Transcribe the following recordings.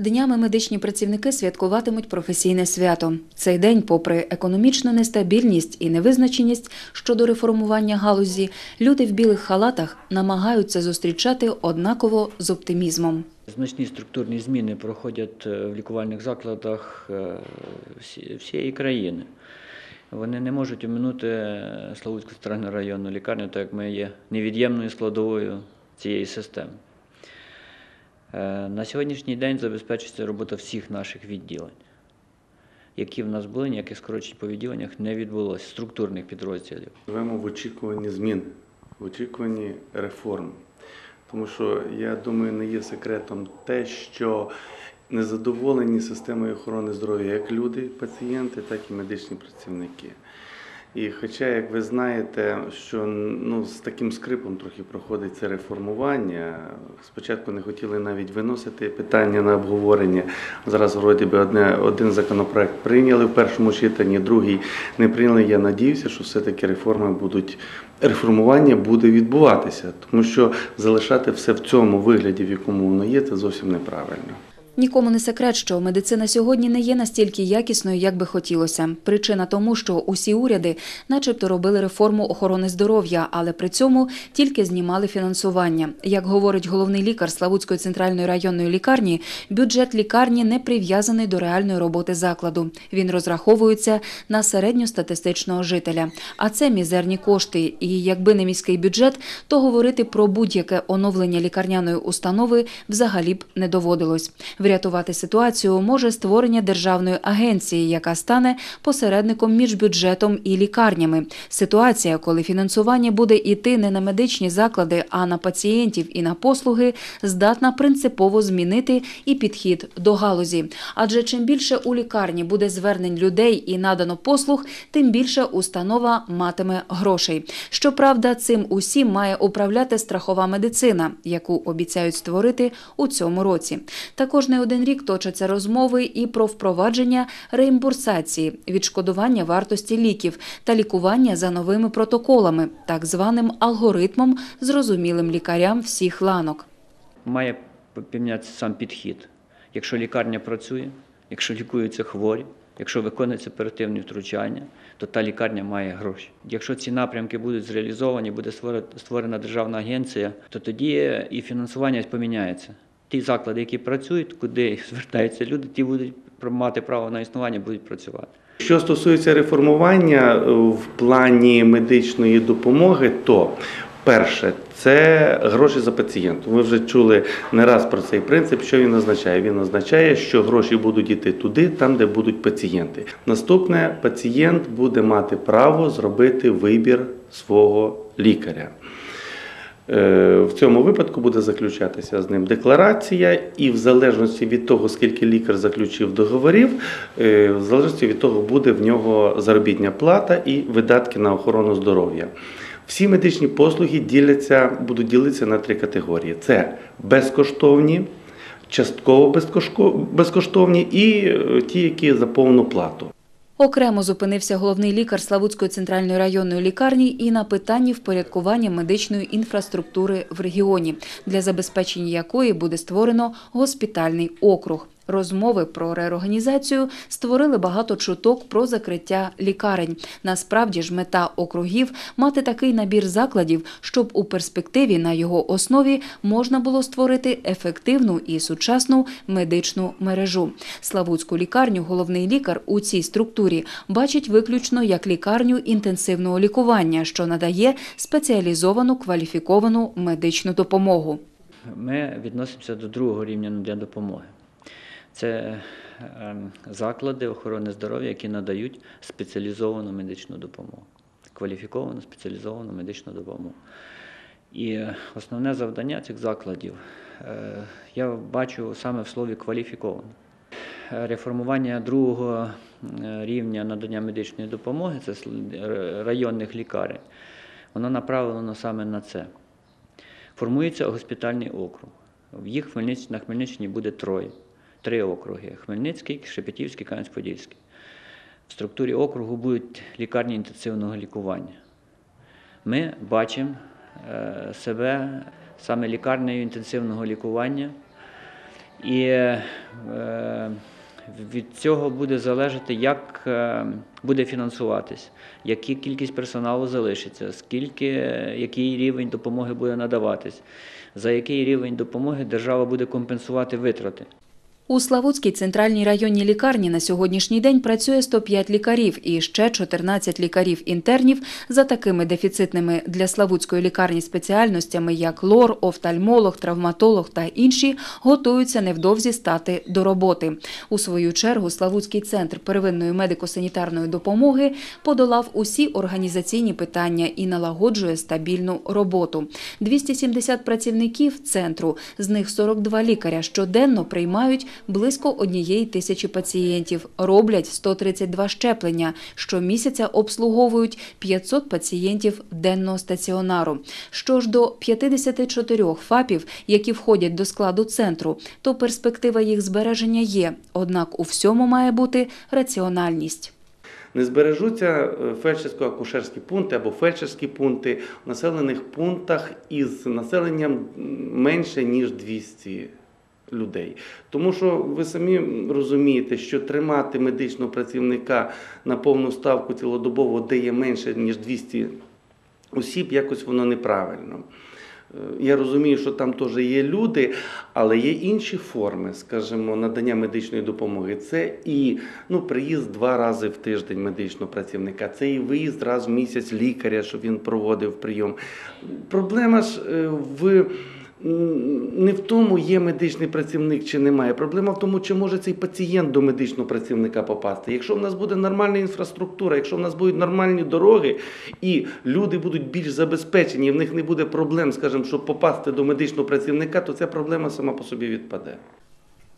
Днями медичні працівники святкуватимуть професійне свято. Цей день, попри економічну нестабільність і невизначеність щодо реформування галузі, люди в білих халатах намагаються зустрічати однаково з оптимізмом. Значні структурні зміни проходять е, в лікувальних закладах е, всієї країни. Вони не можуть оминути Славутську центральну районну лікарню, так як ми є невід'ємною складовою цієї системи. Е, На сьогоднішній день забезпечується робота всіх наших відділень. Які в нас були, ніяких скорочень по відділеннях не відбулося, структурних підрозділів. Живемо в очікуванні змін, в очікуванні реформ. Тому що я думаю, не є секретом те, що незадоволені системою охорони здоров'я як люди, пацієнти, так і медичні працівники. І хоча, як ви знаєте, що ну, з таким скрипом трохи проходить це реформування, спочатку не хотіли навіть виносити питання на обговорення. Зараз вроді би одне, один законопроект прийняли в першому читанні, другий не прийняли. Я надіюся, що все-таки реформи будуть реформування буде відбуватися, тому що залишати все в цьому вигляді, в якому воно є, це зовсім неправильно. Нікому не секрет, що медицина сьогодні не є настільки якісною, як би хотілося. Причина тому, що усі уряди, начебто, робили реформу охорони здоров'я, але при цьому тільки знімали фінансування. Як говорить головний лікар Славутської центральної районної лікарні, бюджет лікарні не прив'язаний до реальної роботи закладу. Він розраховується на середньостатистичного жителя. А це мізерні кошти. І якби не міський бюджет, то говорити про будь-яке оновлення лікарняної установи взагалі б не доводилось. Врятувати ситуацію може створення державної агенції, яка стане посередником між бюджетом і лікарнями. Ситуація, коли фінансування буде йти не на медичні заклади, а на пацієнтів і на послуги, здатна принципово змінити і підхід до галузі. Адже чим більше у лікарні буде звернень людей і надано послуг, тим більше установа матиме грошей. Щоправда, цим усім має управляти страхова медицина, яку обіцяють створити у цьому році. Також не один рік точаться розмови і про впровадження реімбурсації, відшкодування вартості ліків та лікування за новими протоколами, так званим алгоритмом, зрозумілим лікарям всіх ланок. Має помінятися сам підхід. Якщо лікарня працює, якщо лікуються хворі, якщо виконуються оперативні втручання, то та лікарня має гроші. Якщо ці напрямки будуть зреалізовані, буде створена- державна агенція, то тоді і фінансування поміняється. Ті заклади, які працюють, куди звертаються люди, ті будуть мати право на існування, будуть працювати. Що стосується реформування е, в плані медичної допомоги, то перше це гроші за пацієнта. Ми вже чули не раз про цей принцип. Що він означає? Він означає, що гроші будуть йти туди, там, де будуть пацієнти. Наступне пацієнт буде мати право зробити вибір свого лікаря. Е, В цьому випадку буде заключатися з ним декларація, і в залежності від того, скільки лікар заключив договорів, е, в залежності від того, буде в нього заробітня плата і видатки на охорону здоров'я. Всі медичні послуги діляться, будуть ділитися на три категорії: це безкоштовні, частково безкоштовні і е, ті, які за повну плату. Окремо зупинився головний лікар Славутської центральної районної лікарні і на питанні впорядкування медичної інфраструктури в регіоні, для забезпечення якої буде створено госпітальний округ. Розмови про реорганізацію створили багато чуток про закриття лікарень. Насправді ж мета округів мати такий набір закладів, щоб у перспективі на його основі можна було створити ефективну і сучасну медичну мережу. Славутську лікарню головний лікар у цій структурі бачить виключно як лікарню інтенсивного лікування, що надає спеціалізовану кваліфіковану медичну допомогу. Ми відносимося до другого рівня надання допомоги. Це ем, заклади охорони здоров'я, які надають спеціалізовану медичну допомогу, кваліфіковану спеціалізовану медичну допомогу. І основне завдання цих закладів е, я бачу саме в слові кваліфіковано. Реформування другого е, рівня надання медичної допомоги, це районних лікарень, воно направлено саме на це. Формується госпітальний округ. В їх на Хмельниччині буде троє. Три округи: Хмельницький, Шепетівський, Кам'янець-Подільський. В структурі округу будуть лікарні інтенсивного лікування. Ми бачимо е, себе саме лікарнею інтенсивного лікування І е, від цього буде залежати, як е, буде фінансуватись, яка кількість персоналу залишиться, скільки, який рівень допомоги буде надаватись, за який рівень допомоги держава буде компенсувати витрати. У Славутській центральній районній лікарні на сьогоднішній день працює 105 лікарів і ще 14 лікарів-інтернів за такими дефіцитними для Славутської лікарні спеціальностями, як лор, офтальмолог, травматолог та інші, готуються невдовзі стати до роботи. У свою чергу Славутський центр первинної медико-санітарної допомоги подолав усі організаційні питання і налагоджує стабільну роботу. 270 працівників центру, з них 42 лікаря щоденно приймають близько однієї тисячі пацієнтів, роблять 132 щеплення, щомісяця обслуговують 500 пацієнтів денного стаціонару. Що ж до 54 ФАПів, які входять до складу центру, то перспектива їх збереження є, однак у всьому має бути раціональність. Не збережуться е, фельдшерсько-акушерські пункти або фельдшерські пункти в населених пунктах із населенням менше ніж 200 людей. Тому що ви самі розумієте, що тримати медичного працівника на повну ставку цілодобово, де є менше ніж 200 осіб, якось воно неправильно. Е, Я розумію, що там теж є люди, але є інші форми, скажімо, надання медичної допомоги. Це і ну, приїзд два рази в тиждень медичного працівника, це і виїзд раз в місяць лікаря, щоб він проводив прийом. Проблема ж е, в. Не в тому, є медичний працівник чи немає. Проблема в тому, чи може цей пацієнт до медичного працівника попасти. Якщо в нас буде нормальна інфраструктура, якщо в нас будуть нормальні дороги і люди будуть більш забезпечені, і в них не буде проблем, скажімо, щоб попасти до медичного працівника, то ця проблема сама по собі відпаде.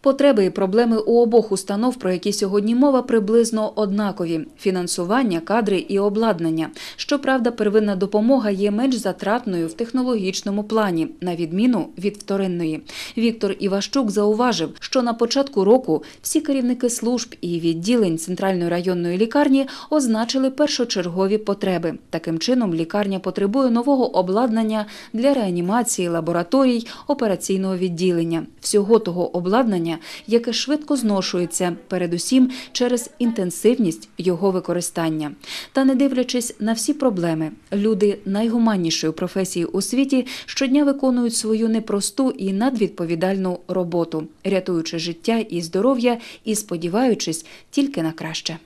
Потреби і проблеми у обох установ, про які сьогодні мова, приблизно однакові: фінансування, кадри і обладнання. Щоправда, первинна допомога є менш затратною в технологічному плані, на відміну від вторинної. Віктор Іващук зауважив, що на початку року всі керівники служб і відділень центральної районної лікарні означили першочергові потреби. Таким чином, лікарня потребує нового обладнання для реанімації, лабораторій, операційного відділення, всього того обладнання, яке швидко зношується, передусім через інтенсивність його використання. Та не дивлячись на всі проблеми, люди найгуманнішої професії у світі щодня виконують свою непросту і надвідповідальну роботу, рятуючи життя і здоров'я і сподіваючись тільки на краще.